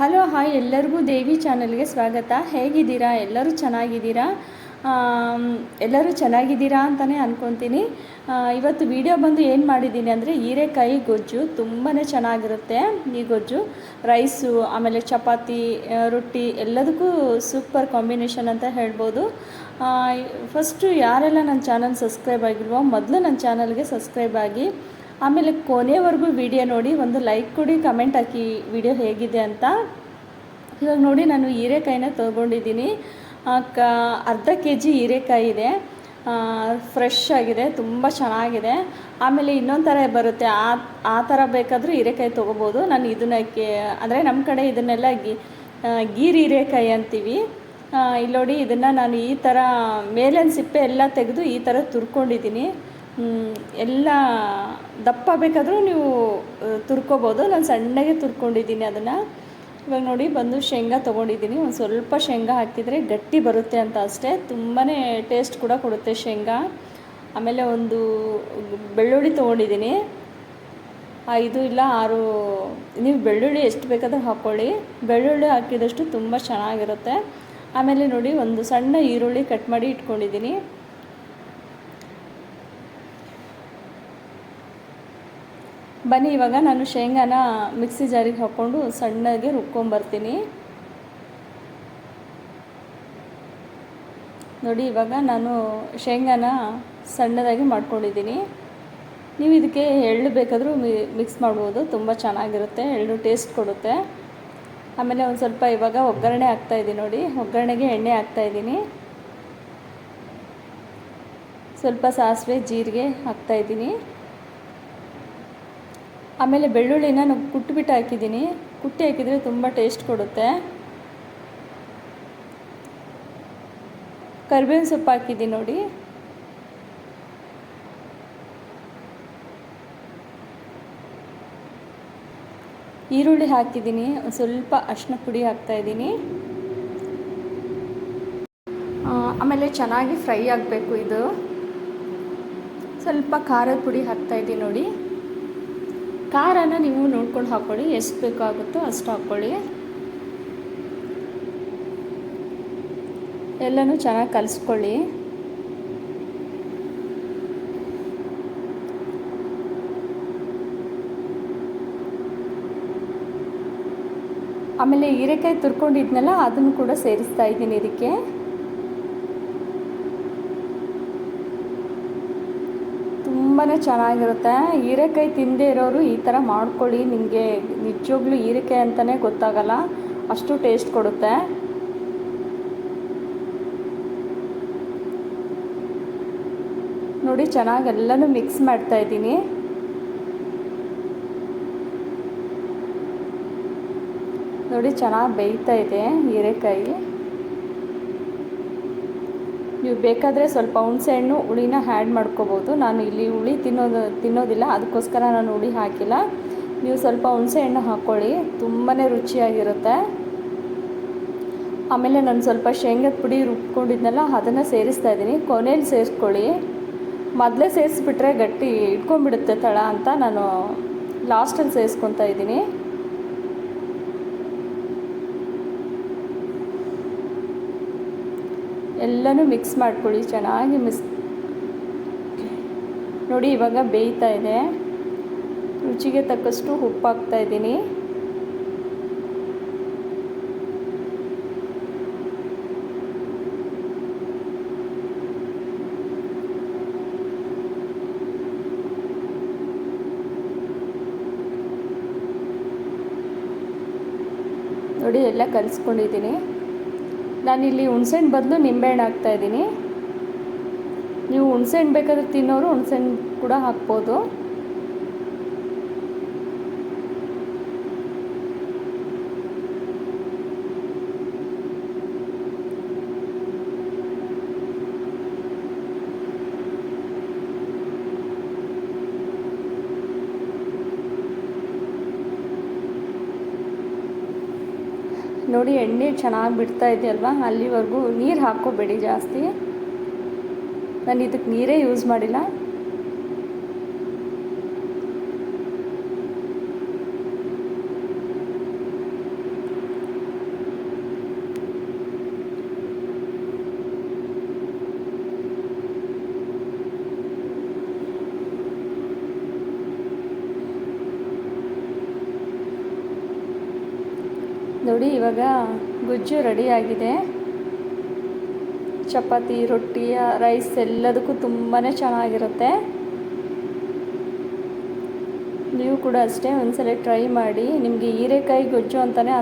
Hello, hi ಎಲ್ಲರಿಗೂ ದೇವಿ ಚಾನಲ್ಗೆ ಸ್ವಾಗತ. ಹೇಗಿದ್ದೀರಾ? ಎಲ್ಲರೂ ಚೆನ್ನಾಗಿದ್ದೀರಾ? ಎಲ್ಲರೂ ಚೆನ್ನಾಗಿದ್ದೀರಾ ಅಂತಲೇ ಅಂದ್ಕೊತೀನಿ ಇವತ್ತು ವಿಡಿಯೋ ಬಂದು ಏನು ಮಾಡಿದ್ದೀನಿ ಅಂದರೆ ಹೀರೆಕಾಯಿ ಗೊಜ್ಜು ತುಂಬಾ ಚೆನ್ನಾಗಿರುತ್ತೆ. ಈ ಗೊಜ್ಜು, ರೈಸು, ಆಮೇಲೆ ಚಪಾತಿ ರೊಟ್ಟಿ ಎಲ್ಲದಕ್ಕೂ ಸೂಪರ್ ಕಾಂಬಿನೇಷನ್ ಅಂತ ಹೇಳ್ಬೋದು. ಫಸ್ಟು ಯಾರೆಲ್ಲ ನನ್ನ ಚಾನಲ್ ಸಬ್ಸ್ಕ್ರೈಬ್ ಆಗಿಲ್ವೋ ಮೊದಲು ನನ್ನ ಚಾನಲ್ಗೆ ಸಬ್ಸ್ಕ್ರೈಬ್ ಆಗಿ ಆಮೇಲೆ ಕೊನೆವರೆಗೂ ವಿಡಿಯೋ ನೋಡಿ ಒಂದು ಲೈಕ್ ಕೊಡಿ, ಕಮೆಂಟ್ ಹಾಕಿ ವಿಡಿಯೋ ಹೇಗಿದೆ ಅಂತ. ಇವಾಗ ನೋಡಿ ನಾನು ಹೀರೆಕಾಯಿನ ತೊಗೊಂಡಿದ್ದೀನಿ. ಕ, ಅರ್ಧ ಕೆ ಜಿ ಹೀರೆಕಾಯಿ ಇದೆ. ಫ್ರೆಶ್ ಆಗಿದೆ, ತುಂಬ ಚೆನ್ನಾಗಿದೆ. ಆಮೇಲೆ ಇನ್ನೊಂದು ಥರ ಬರುತ್ತೆ. ಆ ಆ ಥರ ಬೇಕಾದರೂ ಹೀರೆಕಾಯಿ ತೊಗೋಬೋದು. ನಾನು ಇದನ್ನ ಅಂದರೆ ನಮ್ಮ ಕಡೆ ಇದನ್ನೆಲ್ಲ ಗಿ ಗೀರ್ ಹೀರೆಕಾಯಿ ಅಂತೀವಿ. ಇಲ್ಲಿ ನೋಡಿ ಇದನ್ನು ನಾನು ಈ ಥರ ಮೇಲಿನ ಸಿಪ್ಪೆ ಎಲ್ಲ ತೆಗೆದು ಈ ಥರ ತುರ್ಕೊಂಡಿದ್ದೀನಿ. ಎಲ್ಲ ದಪ್ಪ ಬೇಕಾದರೂ ನೀವು ತುರ್ಕೋಬೋದು. ನಾನು ಸಣ್ಣಗೆ ತುರ್ಕೊಂಡಿದ್ದೀನಿ ಅದನ್ನು. ಇವಾಗ ನೋಡಿ, ಬಂದು ಶೇಂಗಾ ತೊಗೊಂಡಿದ್ದೀನಿ. ಒಂದು ಸ್ವಲ್ಪ ಶೇಂಗಾ ಹಾಕಿದರೆ ಗಟ್ಟಿ ಬರುತ್ತೆ ಅಂತ ಅಷ್ಟೇ. ತುಂಬಾ ಟೇಸ್ಟ್ ಕೂಡ ಕೊಡುತ್ತೆ ಶೇಂಗಾ. ಆಮೇಲೆ ಒಂದು ಬೆಳ್ಳುಳ್ಳಿ ತೊಗೊಂಡಿದ್ದೀನಿ. ಐದು ಇಲ್ಲ ಆರು, ನೀವು ಬೆಳ್ಳುಳ್ಳಿ ಎಷ್ಟು ಬೇಕಾದರೂ ಹಾಕ್ಕೊಳ್ಳಿ ಬೆಳ್ಳುಳ್ಳಿ ಹಾಕಿದಷ್ಟು ತುಂಬ ಚೆನ್ನಾಗಿರುತ್ತೆ. ಆಮೇಲೆ ನೋಡಿ, ಒಂದು ಸಣ್ಣ ಈರುಳ್ಳಿ ಕಟ್ ಮಾಡಿ ಇಟ್ಕೊಂಡಿದ್ದೀನಿ. ಬನ್ನಿ, ಇವಾಗ ನಾನು ಶೇಂಗಾನ ಮಿಕ್ಸಿ ಜಾರಿಗೆ ಹಾಕ್ಕೊಂಡು ಸಣ್ಣಗೆ ರುಬ್ಕೊಂಬರ್ತೀನಿ. ನೋಡಿ, ಇವಾಗ ನಾನು ಶೇಂಗಾನ ಸಣ್ಣದಾಗಿ ಮಾಡ್ಕೊಂಡಿದ್ದೀನಿ. ನೀವು ಇದಕ್ಕೆ ಎಳ್ಳು ಬೇಕಾದರೂ ಮಿಕ್ಸ್ ಮಾಡ್ಬೋದು, ತುಂಬ ಚೆನ್ನಾಗಿರುತ್ತೆ, ಎಳ್ಳು ಟೇಸ್ಟ್ ಕೊಡುತ್ತೆ. ಆಮೇಲೆ ಒಂದು ಸ್ವಲ್ಪ ಇವಾಗ ಒಗ್ಗರಣೆ ಹಾಕ್ತಾಯಿದ್ದೀನಿ ನೋಡಿ, ಒಗ್ಗರಣೆಗೆ ಎಣ್ಣೆ ಹಾಕ್ತಾಯಿದ್ದೀನಿ ಸ್ವಲ್ಪ ಸಾಸಿವೆ, ಜೀರಿಗೆ ಹಾಕ್ತಾಯಿದ್ದೀನಿ ಆಮೇಲೆ ಬೆಳ್ಳುಳ್ಳಿನ ನಾನು ಕುಟ್ಬಿಟ್ಟು ಹಾಕಿದ್ದೀನಿ. ಕುಟ್ಟಿ ಹಾಕಿದರೆ ತುಂಬ ಟೇಸ್ಟ್ ಕೊಡುತ್ತೆ. ಕರ್ಬೇವಿನ ಸೊಪ್ಪು ಹಾಕಿದ್ದೀನಿ ನೋಡಿ. ಈರುಳ್ಳಿ ಹಾಕಿದ್ದೀನಿ. ಒಂದು ಸ್ವಲ್ಪ ಅರಿಶಿನ ಪುಡಿ ಹಾಕ್ತಾಯಿದ್ದೀನಿ ಆಮೇಲೆ ಚೆನ್ನಾಗಿ ಫ್ರೈ ಆಗಬೇಕು ಇದು. ಸ್ವಲ್ಪ ಖಾರದ ಪುಡಿ ಹಾಕ್ತಾಯಿದ್ದೀನಿ ನೋಡಿ. ಖಾರನ ನೀವು ನೋಡ್ಕೊಂಡು ಹಾಕ್ಕೊಳ್ಳಿ ಎಷ್ಟು ಬೇಕಾಗುತ್ತೋ ಅಷ್ಟು ಹಾಕ್ಕೊಳ್ಳಿ ಎಲ್ಲನೂ ಚೆನ್ನಾಗಿ ಕಲಿಸ್ಕೊಳ್ಳಿ. ಆಮೇಲೆ ಹೀರೆಕಾಯಿ ತುರ್ಕೊಂಡಿದ್ನಲ್ಲ, ಅದನ್ನು ಕೂಡ ಸೇರಿಸ್ತಾ ಇದ್ದೀನಿ ಇದಕ್ಕೆ ತುಂಬಾ ಚೆನ್ನಾಗಿರುತ್ತೆ. ಹೀರೆಕಾಯಿ ತಿಂದೇ ಇರೋರು ಈ ಥರ ಮಾಡ್ಕೊಳ್ಳಿ. ನಿಮಗೆ ನಿಜವಾಗ್ಲೂ ಹೀರೆಕಾಯಿ ಅಂತಲೇ ಗೊತ್ತಾಗಲ್ಲ. ಅಷ್ಟು ಟೇಸ್ಟ್ ಕೊಡುತ್ತೆ. ನೋಡಿ ಚೆನ್ನಾಗಿ ಎಲ್ಲನೂ ಮಿಕ್ಸ್ ಮಾಡ್ತಾ ಇದ್ದೀನಿ. ನೋಡಿ ಚೆನ್ನಾಗಿ ಬೇಯ್ತಾ ಇದೆ ಹೀರೆಕಾಯಿ. ನೀವು ಬೇಕಾದರೆ ಸ್ವಲ್ಪ ಹುಣಸೆಹಣ್ಣು ಹುಳಿನ ಆ್ಯಡ್ ಮಾಡ್ಕೋಬೋದು. ನಾನು ಇಲ್ಲಿ ಹುಳಿ ತಿನ್ನೋದು, ತಿನ್ನೋದಿಲ್ಲ. ಅದಕ್ಕೋಸ್ಕರ ನಾನು ಹುಳಿ ಹಾಕಿಲ್ಲ. ನೀವು ಸ್ವಲ್ಪ ಹುಣಸೆಹಣ್ಣು ಹಾಕ್ಕೊಳ್ಳಿ ತುಂಬಾ ರುಚಿಯಾಗಿರುತ್ತೆ. ಆಮೇಲೆ ನಾನು ಸ್ವಲ್ಪ ಶೇಂಗದ ಪುಡಿ ರುಬ್ಕೊಂಡಿದ್ನಲ್ಲ, ಅದನ್ನು ಸೇರಿಸ್ತಾ ಇದ್ದೀನಿ. ಕೊನೆಯಲ್ಲಿ ಸೇರಿಸ್ಕೊಳ್ಳಿ. ಮೊದಲೇ ಸೇರಿಸ್ಬಿಟ್ರೆ ಗಟ್ಟಿ ಇಟ್ಕೊಂಡ್ಬಿಡುತ್ತೆ ತಳ ಅಂತ ನಾನು ಲಾಸ್ಟಲ್ಲಿ ಸೇರಿಸ್ಕೊತಾ ಇದ್ದೀನಿ. ಎಲ್ಲನೂ ಮಿಕ್ಸ್ ಮಾಡ್ಕೊಳ್ಳಿ, ಚೆನ್ನಾಗಿ ಮಿಕ್ಸ್ ನೋಡಿ ಇವಾಗ ಬೇಯ್ತಾ ಇದೆ. ರುಚಿಗೆ ತಕ್ಕಷ್ಟು ಉಪ್ಪು ಹಾಕ್ತಾ ಇದ್ದೀನಿ. ನೋಡಿ ಎಲ್ಲ ಕಲಿಸ್ಕೊಂಡಿದ್ದೀನಿ. ನಾನಿಲ್ಲಿ ಹುಣ್ಸೆಹಣ್ಣು ಬದಲು ನಿಂಬೆಹಣ್ಣು ಹಾಕ್ತಾಯಿದ್ದೀನಿ ನೀವು ಹುಣ್ಸೆಹಣ್ಣು ಬೇಕಾದ್ರೆ ತಿನ್ನೋರು ಹುಣ್ಸೆಹಣ್ಣು ಕೂಡ ಹಾಕ್ಬೋದು. ನೋಡಿ ಎಣ್ಣೆ ಚೆನ್ನಾಗಿ ಬಿಡ್ತಾ ಇದೆಯಲ್ವಾ? ಅಲ್ಲಿವರೆಗೂ ನೀರು ಹಾಕ್ಕೋಬೇಡಿ ಜಾಸ್ತಿ. ನಾನು ಇದಕ್ಕೆ ನೀರೇ ಯೂಸ್ ಮಾಡಿಲ್ಲ. ನೋಡಿ, ಇವಾಗ ಗುಜ್ಜು ರೆಡಿಯಾಗಿದೆ ಚಪಾತಿ, ರೊಟ್ಟಿ ರೈಸ್ ಎಲ್ಲದಕ್ಕೂ ತುಂಬಾ ಚೆನ್ನಾಗಿರುತ್ತೆ. ನೀವು ಕೂಡ ಅಷ್ಟೇ ಒಂದ್ಸಲ ಟ್ರೈ ಮಾಡಿ. ನಿಮಗೆ ಹೀರೆಕಾಯಿ ಗೊಜ್ಜು ಅಂತಲೇ